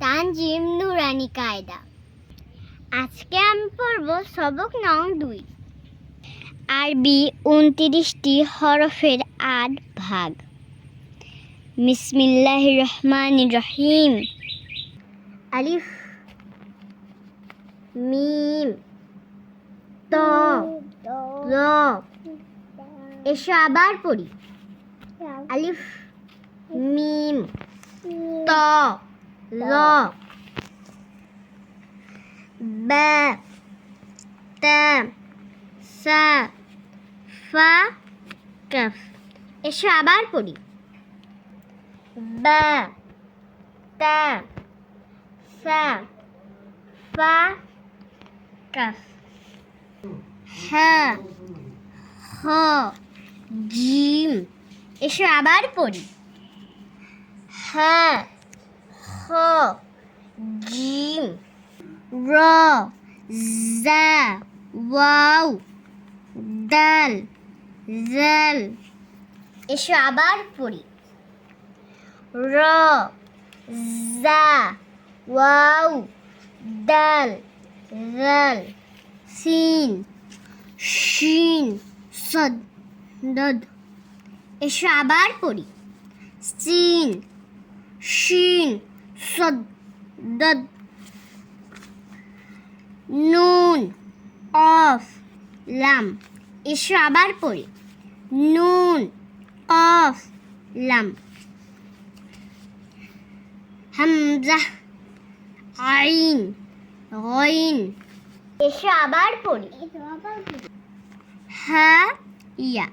তানজিম নুরানি কায়দা। আজকে আমি পড়ব সবক নং দুই। আরবি উনত্রিশটি হরফের আট ভাগ। বিসমিল্লাহ রহমান রহিম। আলিফ, মিম, ত এসো আবার পড়ি। আলিফ, মিম, ত। র বা, তা, সা, ফা কাফ এসো আবার পড়ি। বা, তা, সা, ফা কাফ হ্যাঁ হ জিম এসো আবার পড়ি। হ্যাঁ হ জিম র জা ওয়াও দাল জাল এসো আবার পড়ি। র জা ওয়াও দাল জাল সিন শিন সদ দদ এসো আবার পড়ি। সিন শিন সদ দদ নুন অফ লাম। এসো আবার পড়ি। নুন অফ লাম। হামজা আইন গইন। এসো আবার পড়ি। হা ইয়া।